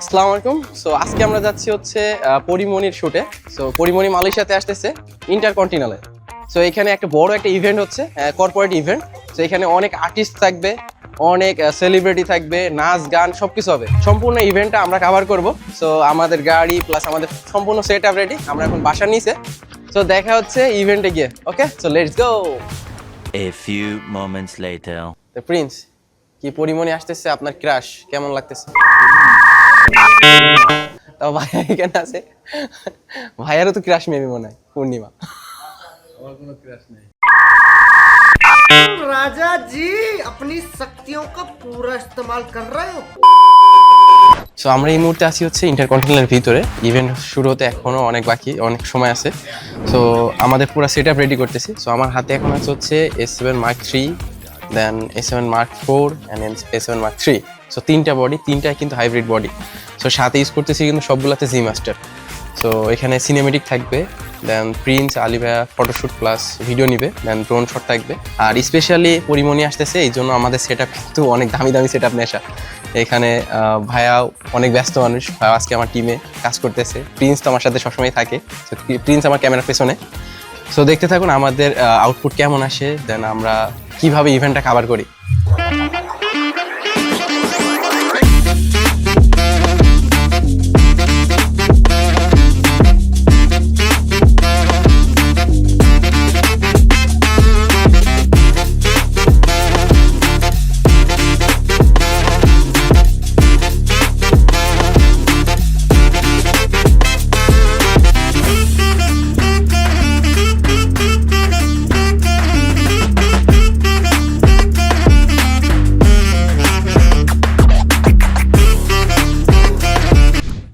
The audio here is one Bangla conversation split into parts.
আসসালামু আলাইকুম। সো আজকে আমরা যাচ্ছি হচ্ছে পরিমণির শুটে সো পরিমণি মালয়েশিয়াতে আসতেছে ইন্টারকন্টিনালে। সো এখানে একটা বড় একটা ইভেন্ট হচ্ছে কর্পোরেট ইভেন্ট সো এখানে অনেক আর্টিস্ট থাকবে অনেক সেলিব্রিটি থাকবে নাচ গান সবকিছু হবে। সম্পূর্ণ ইভেন্টটা আমরা কভার করব। সো আমাদের গাড়ি প্লাস আমাদের সম্পূর্ণ সেট আপ রেডি আমরা এখন বাসা নিচে। সো দেখা হচ্ছে ইভেন্টে গিয়ে okay so let's go A few moments later. Prince কি পরিমণি আসতেছে আপনার ক্রাশ কেমন লাগতেছে? তাও ভাই এখানে আছে ভাইয়ারও তো ক্রাশ মেবি মনে হয় পূর্ণিমা राजा जी अपनी शक्तियों का पूरा इस्तेमाल कर रहे हो সো আমরা এই মুহূর্তে আছি হচ্ছে ইন্টারকন্টিনেন্টের ভিতরে ইভেন্ট শুরু হতে এখনো অনেক বাকি অনেক সময় আছে সো আমাদের পুরো সেট আপ রেডি করতেছি সো আমার হাতে এখন আছে হচ্ছে S seven mark three then S seven mark four and S seven mark three so তিনটা বডি তিনটাই কিন্তু হাইব্রিড বডি সো সাথে ইউজ করতেছি কিন্তু সবগুলোতে জি মাস্টার সো এখানে সিনেমেটিক থাকবে then Prince Olivia photoshoot plus video নিবে দেন ড্রোন শট থাকবে। আর স্পেশালি পরিমণি আসতেছে, এই জন্য আমাদের সেট আপ কিন্তু অনেক দামি দামি সেট আপ নেশা। এখানে ভাইয়া অনেক ব্যস্ত মানুষ, ভাইয়া আজকে আমার টিমে কাজ করতেছে। প্রিন্স তো আমার সাথে সবসময় থাকে। প্রিন্স আমার ক্যামেরার পেছনে। সো দেখতে থাকুন আমাদের আউটপুট কেমন আসে দেন আমরা কীভাবে ইভেন্টটা কভার করি।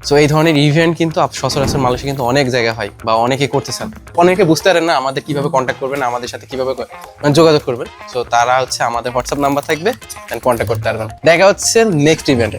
সো এই ধরনের ইভেন্ট কিন্তু সচরাচর মানুষের কিন্তু অনেক জায়গায় হয় বা অনেকে করতে চান অনেকে বুঝতে পারেন না আমাদের কীভাবে কন্ট্যাক্ট করবেন, আমাদের সাথে কীভাবে মানে যোগাযোগ করবেন। সো তারা হচ্ছে আমাদের হোয়াটসঅ্যাপ নাম্বার থাকবে কন্ট্যাক্ট করতে পারবেন। দেখা হচ্ছে নেক্সট ইভেন্টে